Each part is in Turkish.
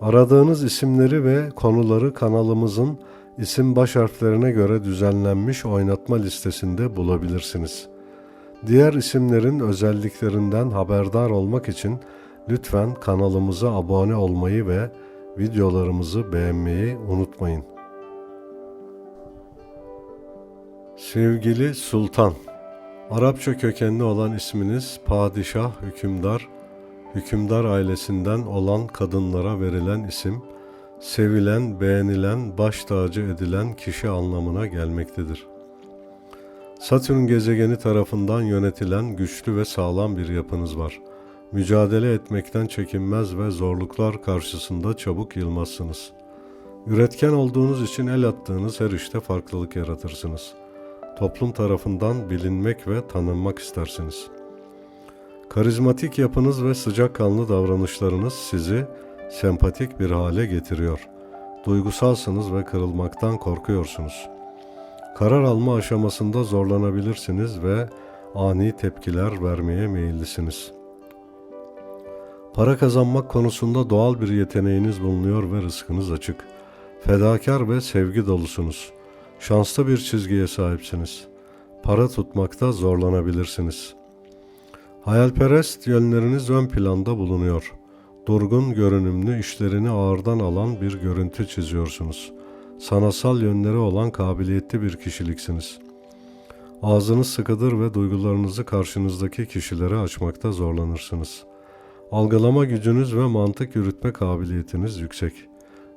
Aradığınız isimleri ve konuları kanalımızın isim baş harflerine göre düzenlenmiş oynatma listesinde bulabilirsiniz. Diğer isimlerin özelliklerinden haberdar olmak için lütfen kanalımıza abone olmayı ve videolarımızı beğenmeyi unutmayın. Sevgili Sultan, Arapça kökenli olan isminiz padişah, hükümdar, hükümdar ailesinden olan kadınlara verilen isim, sevilen, beğenilen, baş tacı edilen kişi anlamına gelmektedir. Satürn gezegeni tarafından yönetilen güçlü ve sağlam bir yapınız var. Mücadele etmekten çekinmez ve zorluklar karşısında çabuk yılmazsınız. Üretken olduğunuz için el attığınız her işte farklılık yaratırsınız. Toplum tarafından bilinmek ve tanınmak istersiniz. Karizmatik yapınız ve sıcakkanlı davranışlarınız sizi sempatik bir hale getiriyor. Duygusalsınız ve kırılmaktan korkuyorsunuz. Karar alma aşamasında zorlanabilirsiniz ve ani tepkiler vermeye meyillisiniz. Para kazanmak konusunda doğal bir yeteneğiniz bulunuyor ve rızkınız açık. Fedakar ve sevgi dolusunuz. Şanslı bir çizgiye sahipsiniz. Para tutmakta zorlanabilirsiniz. Hayalperest yönleriniz ön planda bulunuyor. Durgun görünümlü işlerini ağırdan alan bir görüntü çiziyorsunuz. Sanatsal yönleri olan kabiliyetli bir kişiliksiniz. Ağzınız sıkıdır ve duygularınızı karşınızdaki kişilere açmakta zorlanırsınız. Algılama gücünüz ve mantık yürütme kabiliyetiniz yüksek.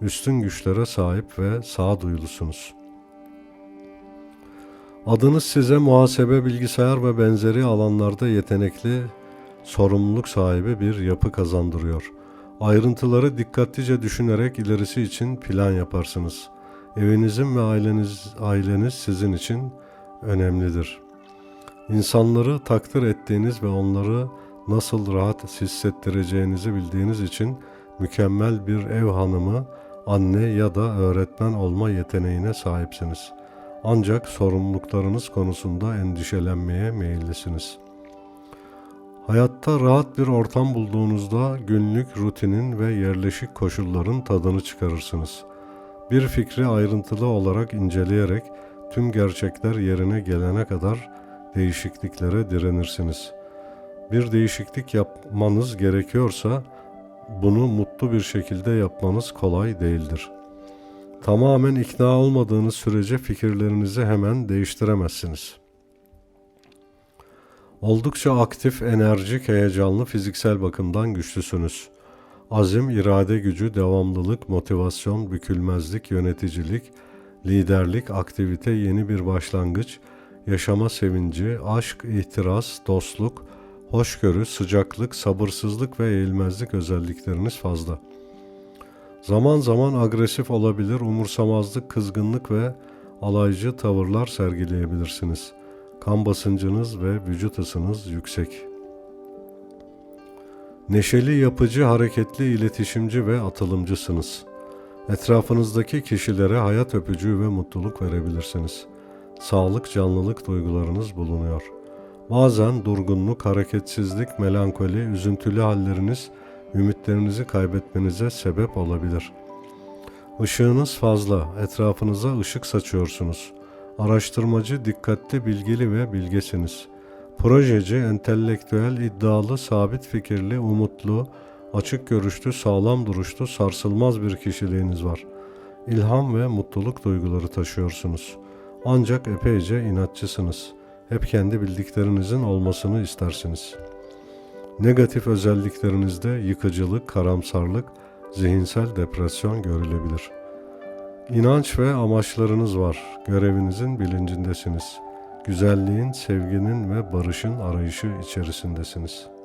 Üstün güçlere sahip ve sağduyulusunuz. Adınız size muhasebe, bilgisayar ve benzeri alanlarda yetenekli, sorumluluk sahibi bir yapı kazandırıyor. Ayrıntıları dikkatlice düşünerek ilerisi için plan yaparsınız. Evinizin ve aileniz, aileniz sizin için önemlidir. İnsanları takdir ettiğiniz ve onları nasıl rahat hissettireceğinizi bildiğiniz için mükemmel bir ev hanımı, anne ya da öğretmen olma yeteneğine sahipsiniz. Ancak sorumluluklarınız konusunda endişelenmeye meyillisiniz. Hayatta rahat bir ortam bulduğunuzda günlük rutinin ve yerleşik koşulların tadını çıkarırsınız. Bir fikri ayrıntılı olarak inceleyerek tüm gerçekler yerine gelene kadar değişikliklere direnirsiniz. Bir değişiklik yapmanız gerekiyorsa bunu mutlu bir şekilde yapmanız kolay değildir. Tamamen ikna olmadığınız sürece fikirlerinizi hemen değiştiremezsiniz. Oldukça aktif, enerjik, heyecanlı, fiziksel bakımdan güçlüsünüz. Azim, irade gücü, devamlılık, motivasyon, bükülmezlik, yöneticilik, liderlik, aktivite, yeni bir başlangıç, yaşama sevinci, aşk, ihtiras, dostluk, hoşgörü, sıcaklık, sabırsızlık ve eğilmezlik özellikleriniz fazla. Zaman zaman agresif olabilir, umursamazlık, kızgınlık ve alaycı tavırlar sergileyebilirsiniz. Kan basıncınız ve vücut ısınız yüksek. Neşeli, yapıcı, hareketli, iletişimci ve atılımcısınız. Etrafınızdaki kişilere hayat öpücüğü ve mutluluk verebilirsiniz. Sağlık, canlılık duygularınız bulunuyor. Bazen durgunluk, hareketsizlik, melankoli, üzüntülü halleriniz ümitlerinizi kaybetmenize sebep olabilir. Işığınız fazla, etrafınıza ışık saçıyorsunuz. Araştırmacı, dikkatli, bilgili ve bilgesiniz. Projeci, entelektüel, iddialı, sabit fikirli, umutlu, açık görüşlü, sağlam duruşlu, sarsılmaz bir kişiliğiniz var. İlham ve mutluluk duyguları taşıyorsunuz. Ancak epeyce inatçısınız. Hep kendi bildiklerinizin olmasını istersiniz.'' Negatif özelliklerinizde yıkıcılık, karamsarlık, zihinsel depresyon görülebilir. İnanç ve amaçlarınız var. Görevinizin bilincindesiniz. Güzelliğin, sevginin ve barışın arayışı içerisindesiniz.''